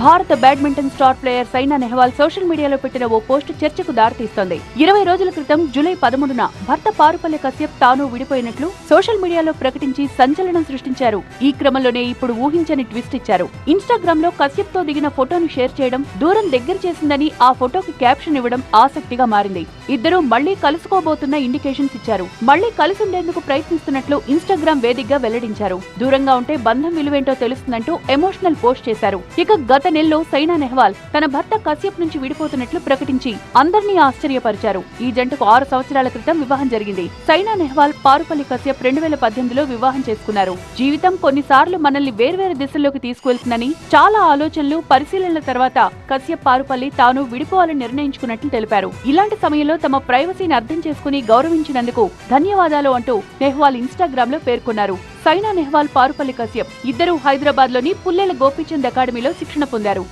భారత badminton star player Saina Nehwal social మీడియాలో పెట్టిన ఓ పోస్ట్ చర్చకు దారితీస్తోంది. ఇరవై రోజుల క్రితం జూలై పదమూడున భర్త పారుపల్లి కశ్యప్ తాను విడిపోయినట్లు సోషల్ మీడియాలో ప్రకటించి సంచలనం సృష్టించారు. ఈ క్రమంలోనే ఇప్పుడు ఊహించని ట్విస్ట్ ఇచ్చారు. ఇన్స్టాగ్రామ్లో కశ్యప్తో దిగిన ఫోటోను షేర్ చేయడం దూరం దగ్గర చేసిందని ఆ ఫోటోకి క్యాప్షన్ ఇవ్వడం ఆసక్తిగా మారింది. ఇద్దరు మళ్ళీ కలుసుకోబోతున్న ఇండికేషన్స్ ఇచ్చారు. మళ్ళీ కలిసి ప్రయత్నిస్తున్నట్లు ఇన్స్టాగ్రామ్ వేదికగా వెల్లడించారు. దూరంగా ఉంటే బంధం విలువేంటో తెలుస్తుందంటూ ఎమోషనల్ పోస్ట్ చేశారు. ఇక గత నెలలో సైనా నెహ్వాల్ తన భర్త కశ్యప్ నుంచి విడిపోతున్నట్లు ప్రకటించి అందరినీ ఆశ్చర్యపరిచారు. ఈ జంటకు ఆరు సంవత్సరాల క్రితం వివాహం జరిగింది. సైనా నెహ్వాల్ పారుపల్లి కశ్యప్ రెండు వేల పద్దెనిమిదిలో వివాహం చేసుకున్నారు. జీవితం కొన్నిసార్లు మనల్ని వేర్వేరు దిశల్లోకి తీసుకువెళ్తుందని చాలా ఆలోచనలు పరిశీలనల తర్వాత కశ్యప్ పారుపల్లి తాను విడిపోవాలని నిర్ణయించుకున్నట్లు తెలిపారు. ఇలాంటి సమయంలో తమ ప్రైవసీని అర్థం చేసుకుని గౌరవించినందుకు ధన్యవాదాలు అంటూ నెహ్వాల్ ఇన్స్టాగ్రామ్లో పేర్కొన్నారు. సైనా నెహ్వాల్ పారుపల్లి కశ్యప్. ఇద్దరు హైదరాబాద్లోని పుల్లెల గోపీచంద్ అకాడమీలో శిక్షణ పొందారు.